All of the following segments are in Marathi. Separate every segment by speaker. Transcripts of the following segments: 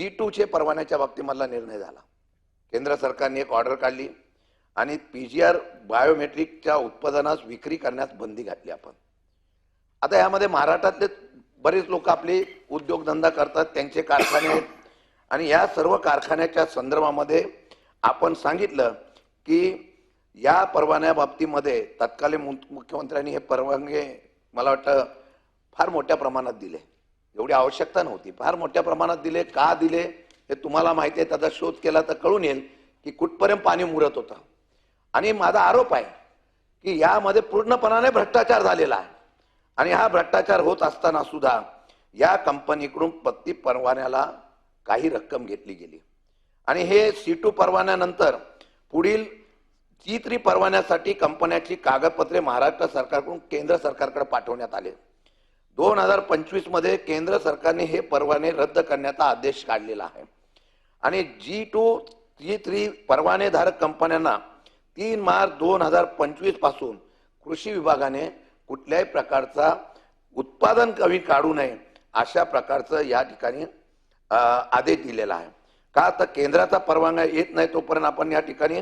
Speaker 1: जी टूचे परवान्याच्या बाबतीमधला निर्णय झाला. केंद्र सरकारने एक ऑर्डर काढली आणि पी जी आर बायोमेट्रिकच्या उत्पादनास विक्री करण्यास बंदी घातली आपण. आता यामध्ये महाराष्ट्रातले बरेच लोक आपले उद्योगधंदा करतात त्यांचे कारखाने आहेत. आणि या सर्व कारखान्याच्या संदर्भामध्ये आपण सांगितलं की या परवान्या बाबतीमध्ये तत्कालीन मुख्यमंत्र्यांनी हे परवानगे मला वाटतं फार मोठ्या प्रमाणात दिले. एवढी आवश्यकता नव्हती. फार मोठ्या प्रमाणात दिले का दिले हे तुम्हाला माहिती आहे. त्याचा शोध केला तर कळून येईल की कुठपर्यंत पाणी मुरत होतं. आणि माझा आरोप आहे की यामध्ये पूर्णपणाने भ्रष्टाचार झालेला आहे. आणि हा भ्रष्टाचार होत असताना सुद्धा या कंपनीकडून पत्ती परवान्याला काही रक्कम घेतली गेली. आणि हे सी टू परवान्यानंतर पुढील जी थ्री परवान्यासाठी कंपन्याची कागदपत्रे महाराष्ट्र सरकारकडून केंद्र सरकारकडे पाठवण्यात आले. दोन हजार पंचवीसमध्ये केंद्र सरकारने हे परवाने रद्द करण्याचा आदेश काढलेला आहे. आणि जी टू जी थ्री परवानेधारक कंपन्यांना तीन मार्च दोन हजार पंचवीसपासून कृषी विभागाने कुठल्याही प्रकारचा उत्पादन कमी काढू नये अशा प्रकारचं या ठिकाणी आदेश दिलेला आहे. का तर केंद्राचा परवाना येत नाही तोपर्यंत आपण या ठिकाणी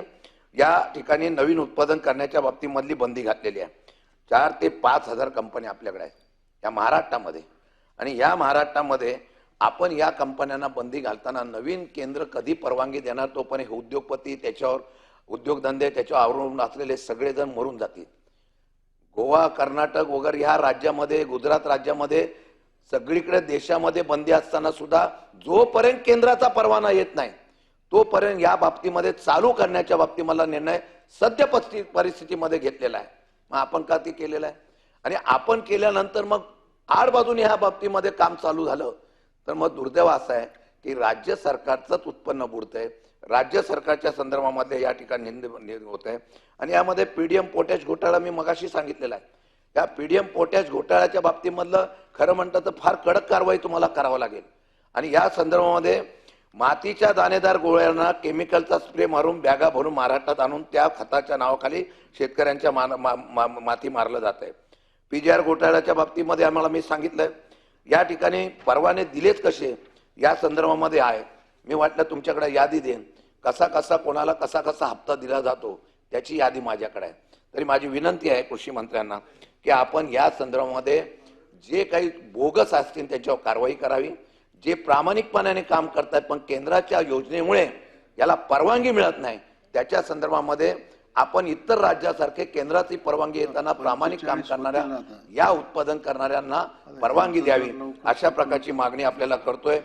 Speaker 1: या ठिकाणी नवीन उत्पादन करण्याच्या बाबतीमधली बंदी घातलेली आहे. चार ते पाच हजार कंपन्या आपल्याकडे आहेत. या महाराष्ट्रामध्ये. आणि या महाराष्ट्रामध्ये आपण या कंपन्यांना बंदी घालताना नवीन केंद्र कधी परवानगी देणार तोपर्यंत हे उद्योगपती त्याच्यावर उद्योगधंदे त्याच्यावर अवलंबून असलेले सगळेजण मरून जातील. गोवा कर्नाटक वगैरे ह्या राज्यामध्ये गुजरात राज्यामध्ये सगळीकडे देशामध्ये बंदी असताना सुद्धा जोपर्यंत केंद्राचा परवाना येत नाही तोपर्यंत या बाबतीमध्ये चालू करण्याच्या बाबतीमध्ये निर्णय सद्य परिस्थितीमध्ये घेतलेला आहे. मग आपण का ते केलेलं आहे? आणि आपण केल्यानंतर मग आडबाजूने ह्या बाबतीमध्ये काम चालू झालं. तर मग दुर्दैव असं आहे की राज्य सरकारचंच उत्पन्न बुडतंय. राज्य सरकारच्या संदर्भामध्ये या ठिकाणी निंद होत आहे आणि यामध्ये पीडीएम पोटॅश घोटाळा मी मगाशी सांगितलेला आहे. या पीडीएम पोटॅश घोटाळ्याच्या बाबतीमधलं खरं म्हणतं तर फार कडक कारवाई तुम्हाला करावं लागेल. आणि या संदर्भामध्ये मातीच्या दाणेदार गोळ्यांना केमिकलचा स्प्रे मारून बॅगा भरून महाराष्ट्रात आणून त्या खताच्या नावाखाली शेतकऱ्यांच्या मान- मा- मा- माती मारलं जात आहे पी जी आर घोटाळ्याच्या बाबतीमध्ये आम्हाला मी सांगितलं या ठिकाणी परवाने दिलेच कसे या संदर्भामध्ये आहे. मी वाटलं तुमच्याकडे यादी देईन. कसा कसा कोणाला कसा कसा हप्ता दिला जातो त्याची यादी माझ्याकडे आहे. तरी माझी विनंती आहे कृषी मंत्र्यांना की आपण या संदर्भामध्ये जे काही बोगस असतील त्याच्यावर कारवाई करावी. जे प्रामाणिकपणाने काम करतात पण केंद्राच्या योजनेमुळे याला परवानगी मिळत नाही त्याच्या संदर्भामध्ये आपण इतर राज्यासारखे केंद्राची परवानगी येताना प्रामाणिक काम करणाऱ्या या उत्पादन करणाऱ्यांना परवानगी द्यावी. अशा प्रकारची मागणी आपल्याला करतोय.